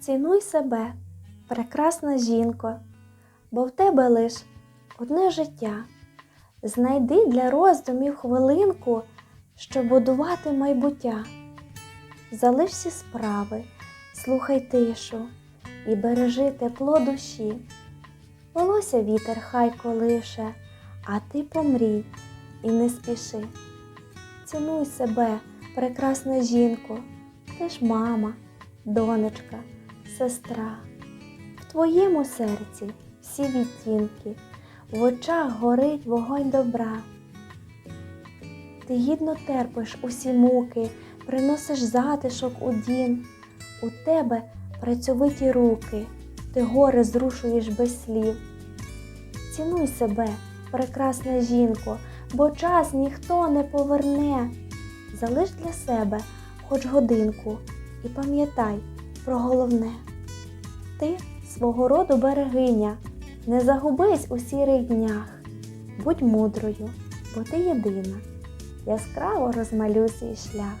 Цінуй себе, прекрасна жінко, бо в тебе лиш одне життя. Знайди для роздумів хвилинку, щоб будувати майбуття. Залиш всі справи, слухай тишу і бережи тепло душі. Волосся вітер хай колише, а ти помрій і не спіши. Цінуй себе, прекрасна жінко, ти ж мама, донечка, сестра. В твоєму серці всі відтінки, в очах горить вогонь добра. Ти гідно терпиш усі муки, приносиш затишок у дім. У тебе працьовиті руки, ти гори зрушуєш без слів. Цінуй себе, прекрасна жінко, бо час ніхто не поверне. Залиш для себе хоч годинку і пам'ятай про головне. Ти свого роду берегиня, не загубись у сірих днях. Будь мудрою, бо ти єдина, яскраво розмалюй свій шлях.